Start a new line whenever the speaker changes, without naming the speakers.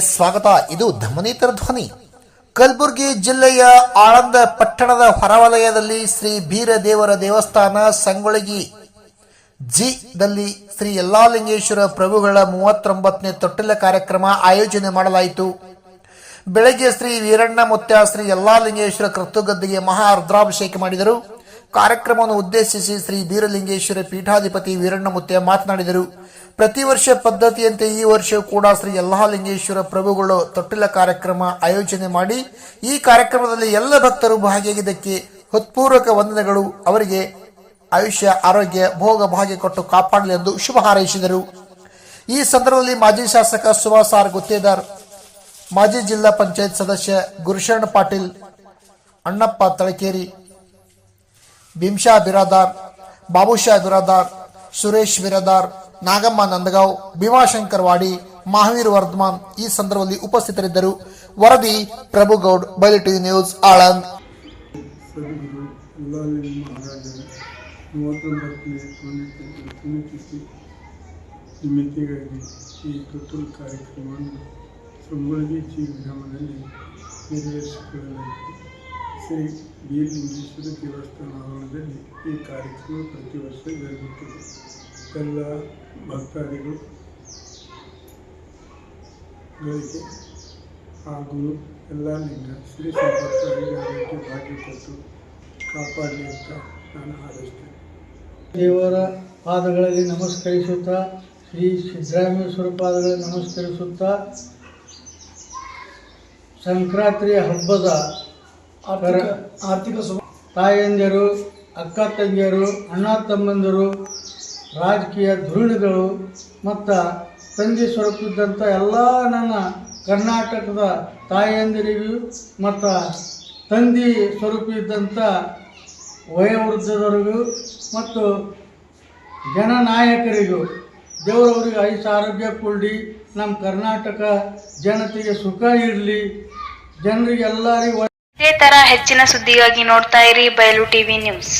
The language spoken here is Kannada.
ಸ್ವಾಗತ. ಇದು ಧಮನೇತರ ಧ್ವನಿ. ಕಲಬುರಗಿ ಜಿಲ್ಲೆಯ ಆಳಂದ ಪಟ್ಟಣದ ಹೊರವಲಯದಲ್ಲಿ ಶ್ರೀ ಬೀರದೇವರ ದೇವಸ್ಥಾನ ಸಂಗೊಳಗಿ ಜಿ ದಲ್ಲಿ ಶ್ರೀ ಯಲ್ಲಾಲಿಂಗೇಶ್ವರ ಪ್ರಭುಗಳ ಮೂವತ್ತೊಂಬತ್ತನೇ ತೊಟ್ಟಿಲ ಕಾರ್ಯಕ್ರಮ ಆಯೋಜನೆ ಮಾಡಲಾಯಿತು. ಬೆಳಗ್ಗೆ ಶ್ರೀ ವೀರಣ್ಣ ಮುತ್ಯ ಶ್ರೀ ಯಲ್ಲಾಲಿಂಗೇಶ್ವರ ಕೃತುಗದ್ದಿಗೆ ಮಹಾ ರುದ್ರಾಭಿಷೇಕ ಮಾಡಿದರು. ಕಾರ್ಯಕ್ರಮವನ್ನು ಉದ್ದೇಶಿಸಿ ಶ್ರೀ ಬೀರಲಿಂಗೇಶ್ವರ ಪೀಠಾಧಿಪತಿ ವೀರಣ್ಣ ಮುತ್ಯ ಮಾತನಾಡಿದರು. ಪ್ರತಿ ವರ್ಷ ಪದ್ಧತಿಯಂತೆ ಈ ವರ್ಷ ಕೂಡ ಶ್ರೀ ಯಲ್ಲಹಾಲಿಂಗೇಶ್ವರ ಪ್ರಭುಗಳು ತೊಟ್ಟಿಲ ಕಾರ್ಯಕ್ರಮ ಆಯೋಜನೆ ಮಾಡಿ ಈ ಕಾರ್ಯಕ್ರಮದಲ್ಲಿ ಎಲ್ಲ ಭಕ್ತರು ಭಾಗಿಯಾಗಿದ್ದಕ್ಕೆ ಹೃತ್ಪೂರ್ವಕ ವಂದನೆಗಳು. ಅವರಿಗೆ ಆಯುಷ್ಯ, ಆರೋಗ್ಯ, ಭೋಗ, ಭಾಗ್ಯ ಕೊಟ್ಟು ಕಾಪಾಡಲಿ ಎಂದು ಶುಭ ಹಾರೈಸಿದರು. ಈ ಸಂದರ್ಭದಲ್ಲಿ ಮಾಜಿ ಶಾಸಕ ಸುಭಾಸ್ ಆರ್ ಗುತ್ತೇದಾರ್, ಮಾಜಿ ಜಿಲ್ಲಾ ಪಂಚಾಯತ್ ಸದಸ್ಯ ಗುರುಶರಣ ಪಾಟೀಲ್, ಅಣ್ಣಪ್ಪ ತಳಕೇರಿ ಭೀಮ್ಶಾ ಬಿರಾದಾರ್ ಬಾಬುಶಾ ಬಿರಾದಾರ್, ಸುರೇಶ್ ಬಿರಾದಾರ್ ನಾಗಮ್ಮ ನಂದಗಾಂವ್, ಭೀಮಾಶಂಕರ್ ವಾಡಿ, ಮಹಾವೀರ್ ವರ್ಧಮಾನ್ ಈ ಸಂದರ್ಭದಲ್ಲಿ ಉಪಸ್ಥಿತರಿದ್ದರು. ವರದಿ ಪ್ರಭುಗೌಡ್ ಬಯಲು ಟಿವಿ ನ್ಯೂಸ್, ಆಳಂದ್.
ಪುಣ್ಯತಿಥಿ ಈ ತೊಟ್ಟಲು ಕಾರ್ಯಕ್ರಮವನ್ನು ಸಂಗೊಳ್ಳಿ ಜಿ ಗ್ರಾಮದಲ್ಲಿ ನೆರವೇರಿಸಿಕೊಳ್ಳಲಾಯಿತು ಶ್ರೀ ಬೀರಲಿಂಗೇಶ್ವರ ದೇವಸ್ಥಾನ ಆವರಣದಲ್ಲಿ ಈ ಕಾರ್ಯಕ್ರಮ ಪ್ರತಿ ವರ್ಷ ಜರುಗುತ್ತದೆ. ಎಲ್ಲ ಭಕ್ತಾದಿಗಳು ಗಳಿಗೆ ಹಾಗೂ ಎಲ್ಲ ನಿನ್ನ ಶ್ರೀ ಸಂಪರ್ಕ ಆರೋಗ್ಯ ಭಾಗ್ಯ ಕೊಟ್ಟು ಕಾಪಾಡಲಿ ಅಂತ ನಾನು ಹಾರೈಸ್ತೇನೆ.
ದೇವರ ಪಾದಗಳಲ್ಲಿ ನಮಸ್ಕರಿಸುತ್ತಾ ಶ್ರೀ ಸಿದ್ದರಾಮೇಶ್ವರ ಪಾದಗಳಲ್ಲಿ ನಮಸ್ಕರಿಸುತ್ತಾ ಸಂಕ್ರಾಂತಿ ಹಬ್ಬದ
ಆರ್ಥಿಕ
ತಾಯಂದಿರು ಅಕ್ಕ ತಂಗಿಯರು ಅಣ್ಣ ತಮ್ಮಂದಿರು ರಾಜಕೀಯ ಧುರೀಣಗಳು ಮತ್ತು ತಂದೆ ಸೊರಕಿದ್ದಂಥ ಎಲ್ಲ ನನ್ನ ಕರ್ನಾಟಕದ ತಾಯಂದಿರಿಗೂ ಮತ್ತು ತಂದಿ ಸ್ವರೂಪಿದ್ದಂಥ ವಯೋವೃದ್ಧದವರಿಗೂ ಮತ್ತು ಜನನಾಯಕರಿಗೂ ದೇವರವರಿಗೆ ಐಸ ಆರೋಗ್ಯ ಕೊಡಿ ನಮ್ಮ ಕರ್ನಾಟಕ ಜನತೆಗೆ ಸುಖ ಇರಲಿ. ಜನರಿಗೆ ಎಲ್ಲರಿಗೂ
ಇದೇ ಥರ ಹೆಚ್ಚಿನ ಸುದ್ದಿಗಾಗಿ ನೋಡ್ತಾ ಇರಿ ಬಯಲು ಟಿವಿ ನ್ಯೂಸ್.